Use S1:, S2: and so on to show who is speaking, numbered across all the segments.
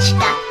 S1: した。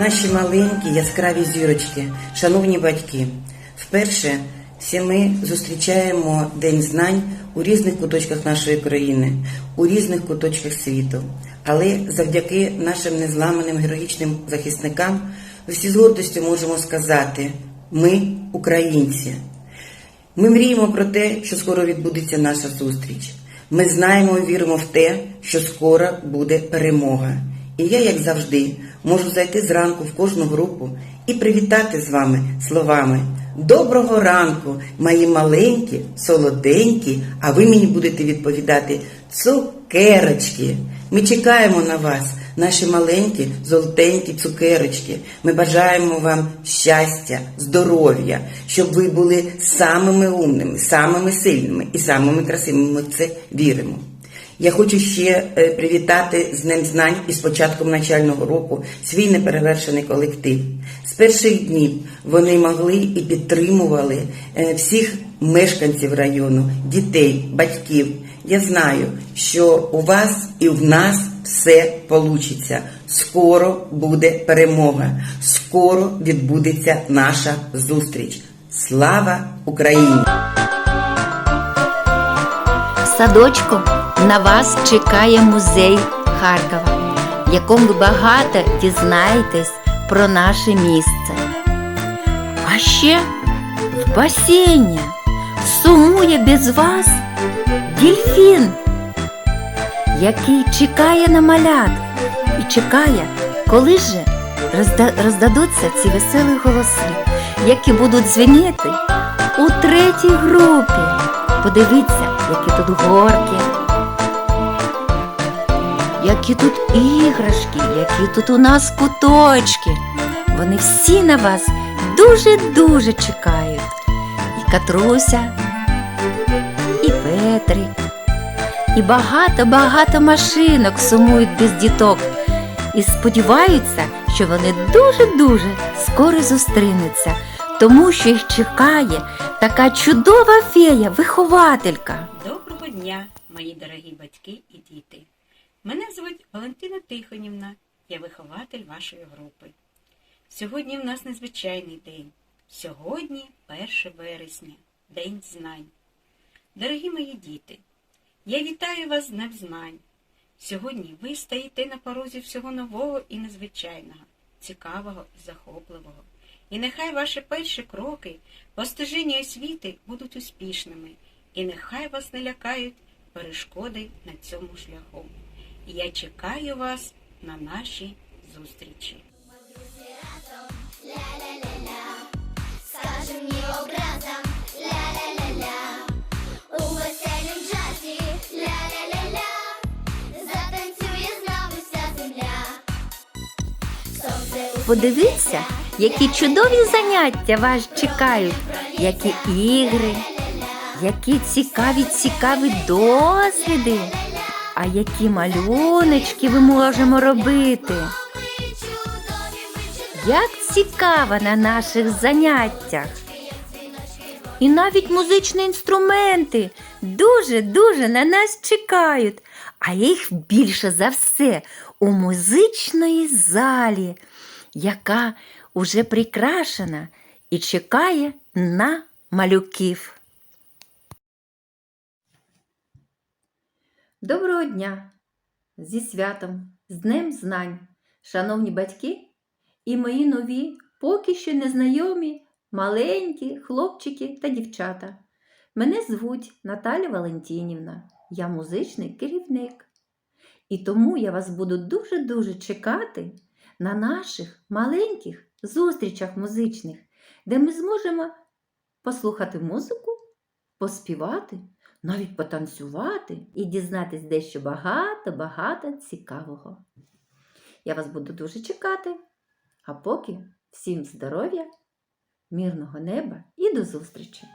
S2: Наші маленькі яскраві зірочки, шановні батьки, вперше всі ми зустрічаємо День знань у різних куточках нашої країни, у різних куточках світу. Але завдяки нашим незламаним героїчним захисникам всі з гордістю можемо сказати: ми українці. Ми мріємо про те, що скоро відбудеться наша зустріч. Ми знаємо і віримо в те, що скоро буде перемога. І я, як завжди, можу зайти зранку в кожну групу і привітати з вами словами Доброго ранку, мої маленькі, солоденькі, а ви мені будете відповідати цукерочки. Ми чекаємо на вас, наші маленькі, золотенькі цукерочки. Ми бажаємо вам щастя, здоров'я, щоб ви були самими умними, самими сильними і самими красивими. Ми в це віримо. Я хочу ще е, привітати з Днем знань і з початком навчального року свій неперевершений колектив. З перших днів вони могли і підтримували е, всіх мешканців району, дітей, батьків. Я знаю, що у вас і в нас все получиться. Скоро буде перемога, скоро відбудеться наша зустріч. Слава Україні!
S3: Садочку на вас чекає музей Харкова, в якому ви багато дізнаєтесь про наше місце. А ще в басейні сумує без вас дельфін, який чекає на малят і чекає, коли же роздадуться ці веселі голоси, які будуть дзвеніти у третій групі. Подивіться, які тут горки, які тут іграшки, які тут у нас куточки. Вони всі на вас дуже-дуже чекають. І Катруся, і Петрик, і багато-багато машинок сумують без діток. І сподіваються, що вони дуже-дуже скоро зустрінуться, тому що їх чекає така чудова фея, вихователька.
S4: Доброго дня, мої дорогі батьки і діти. Мене звуть Валентина Тихонівна, я вихователь вашої групи. Сьогодні в нас незвичайний день. Сьогодні 1 вересня, День знань. Дорогі мої діти, я вітаю вас з Днем знань. Сьогодні ви стоїте на порозі всього нового і незвичайного, цікавого і захопливого. І нехай ваші перші кроки по стеженню освіти будуть успішними, і нехай вас не лякають перешкоди на цьому шляху. І я чекаю вас на наші зустрічі.
S1: Ля-ля-ля-ля У веселім джазі ля-ля-ля-ля Затанцює вся земля
S3: Подивіться, які чудові заняття вас чекають, які ігри, які цікаві, цікаві досліди, а які малюночки ми можемо робити. Як цікаво на наших заняттях. і навіть музичні інструменти дуже-дуже на нас чекають. А їх більше за все у музичної залі, яка уже прикрашена і чекає на малюків. Доброго дня! Зі святом, з Днем Знань, шановні батьки і мої нові, поки що незнайомі, маленькі хлопчики та дівчата. Мене звуть Наталя Валентинівна, я музичний керівник. І тому я вас буду дуже-дуже чекати на наших маленьких зустрічах музичних, де ми зможемо послухати музику, поспівати, навіть потанцювати і дізнатись дещо багато-багато цікавого. Я вас буду дуже чекати. А поки всім здоров'я, мирного неба і до зустрічі!